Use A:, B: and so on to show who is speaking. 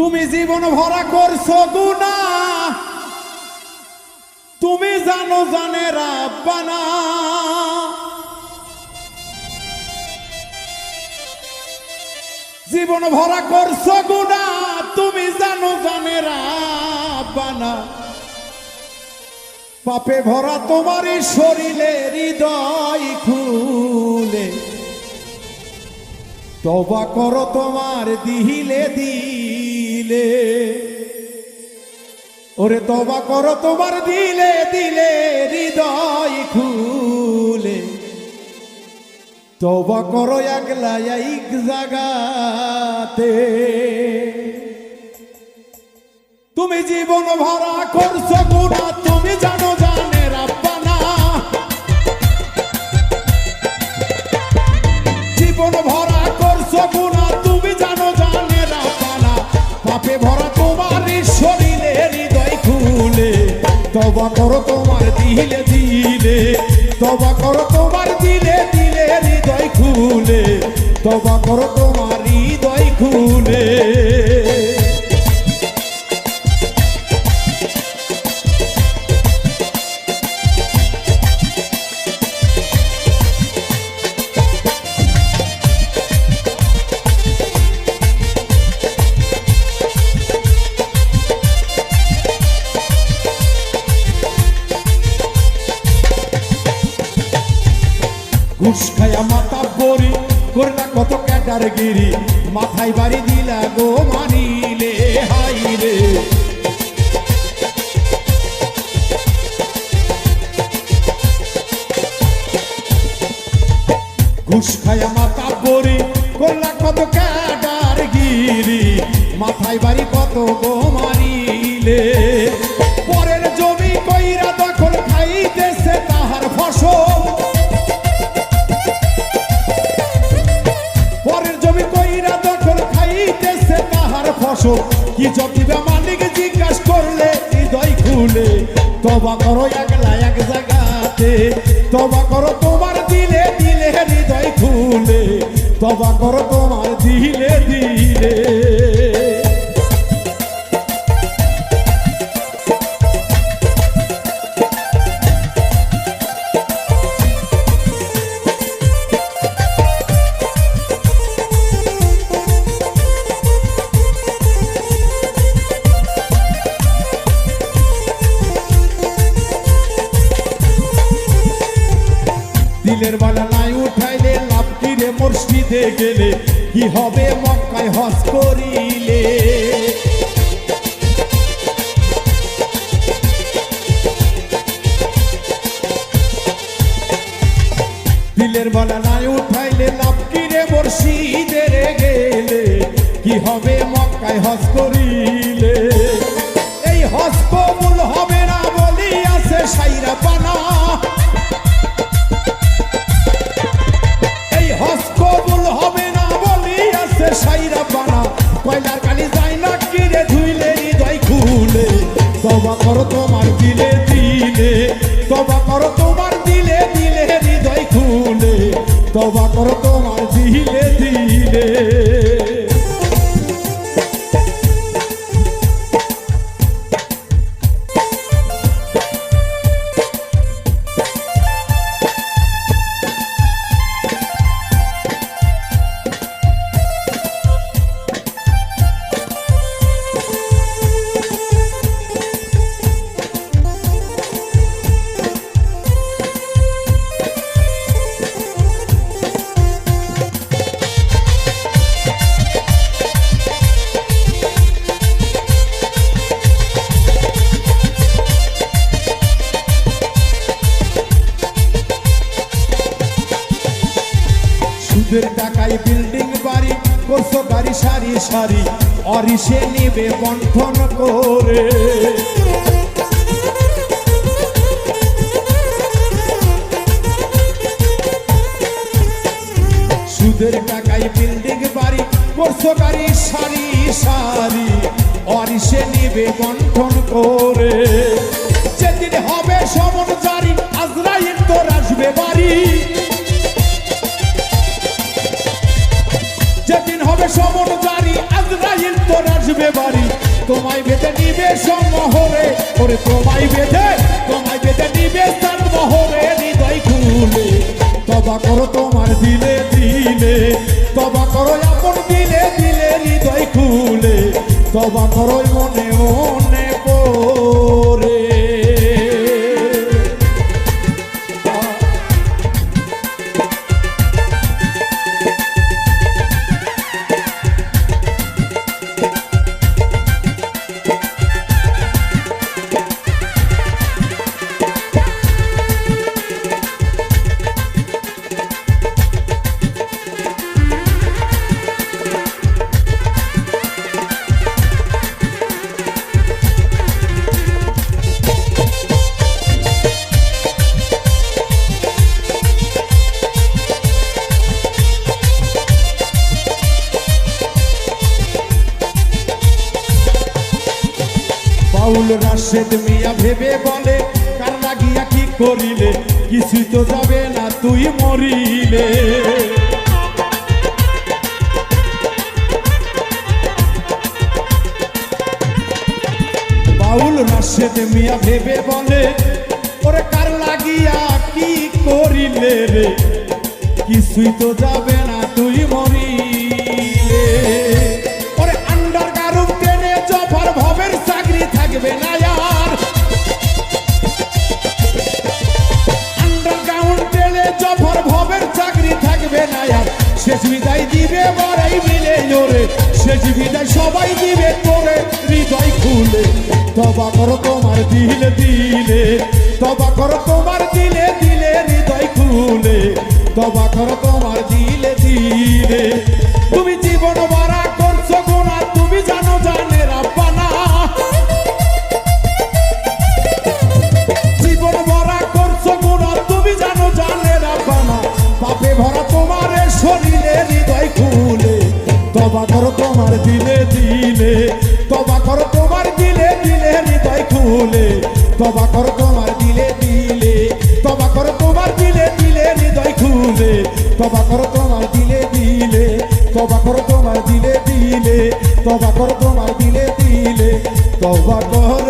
A: তুমি জীবন ভরা করছ গুনা তুমি জানো জানে রাব্বানা জীবন ভরা করছ গুনা তুমি জানো জানে রাব্বানা পাপে ভরা তোমার শরীরে হৃদয় খুলে। তবা করো তোমার দিলে দিলে। ওরে তবা করো তোমার দিলে দিলে হৃদয় খুলে। তবা করো একলা এক জাগাতে। তুমি জীবন ভরা করছ গুণা তুমি জানো জীবন ভরা করছ গুণা তুমি পাপে ভরা তোমার শরীরে হৃদয় খুলে। তবা করো তোমার দিলে দিলে। তবা করো তোমার দিলে দিলে হৃদয় খুলে। তবা করো তোমার হৃদয় খুলে। ঘুষ খায়া মাথা বড়ি করলা কত ক্যাটার গিরি মাথায় বাড়ি দিলা গো মানিলে হাই রে ঘুষ খায়া মাথা বড়ি করলা কত ক্যাটার গিরি মাথায় বাড়ি কত গো মারিলে ফসল কি জটিবে মালিক জিজ্ঞাস করলে, হৃদয় খুলে, তবা করো একলা এক জায়গাতে, তবা করো তোমার দিলে দিলে হৃদয় খুলে, তবা করো তোমার দিলের বালা নাই, উঠাইলে লাভ কিরে মসজিদে গেলে? কি হবে মক্কায় হজ করিলে? দিলের বালা নাই, উঠাইলে লাভ কিরে গেলে? কি হবে মক্কায় হজ করিলে? তোমার দিলে দিলে, তবা করো তোমার দিলে দিলে, হৃদয় খুলে, তবা করো তোমার দিলে দিলে। সারি অরিসে নেবে বন্ঠন করে। সুদের টাকায় বিল্ডিং বাড়ি গাড়ি সারি সারি অরিসে নেবে বন্ঠন করে। যেদিন হবে সমন জারি, আজরাইল তোর বাড়ি। যেদিন হবে আজরাইল তোর আসবে বাড়ি। তোমায় বেঁধে নিবে সম্মোহরে ওরে, তোমায় বেঁধে তোমায় বেঁধে নিবে সম্মোহরে হৃদয় খুলে। তবা করো তোমার দিলে দিলে। তবা করো আপন দিলে দিলে, হৃদয় খুলে। তবা করো মনে মনে বাউল রাশেদ মিয়া ভেবে বলে, কার লাগিয়া কি করিলে? কিছুই তো যাবে না, তুই মরিলে। বাউল রাশেদ মিয়া ভেবে বলে, ওরে কার লাগিয়া কি করিলে রে? কিছুই তো যাবে না, তুই মরিলে। বিদায় সবাই দিবে তোরে, হৃদয় খুলে। তবা করো তোমার দিলে দিলে, তবা করো তোমার দিলে দিলে, হৃদয় খুলে। তবা করো তোমার দিলে দিলে। তবা কর তোমার দিলে দিলে, তবা কর তোমার দিলে দিলে হৃদয় খুলে। তবা কর তোমার দিলে দিলে, তবা কর তোমার দিলে দিলে, তবা কর তোমার দিলে দিলে, তবা কর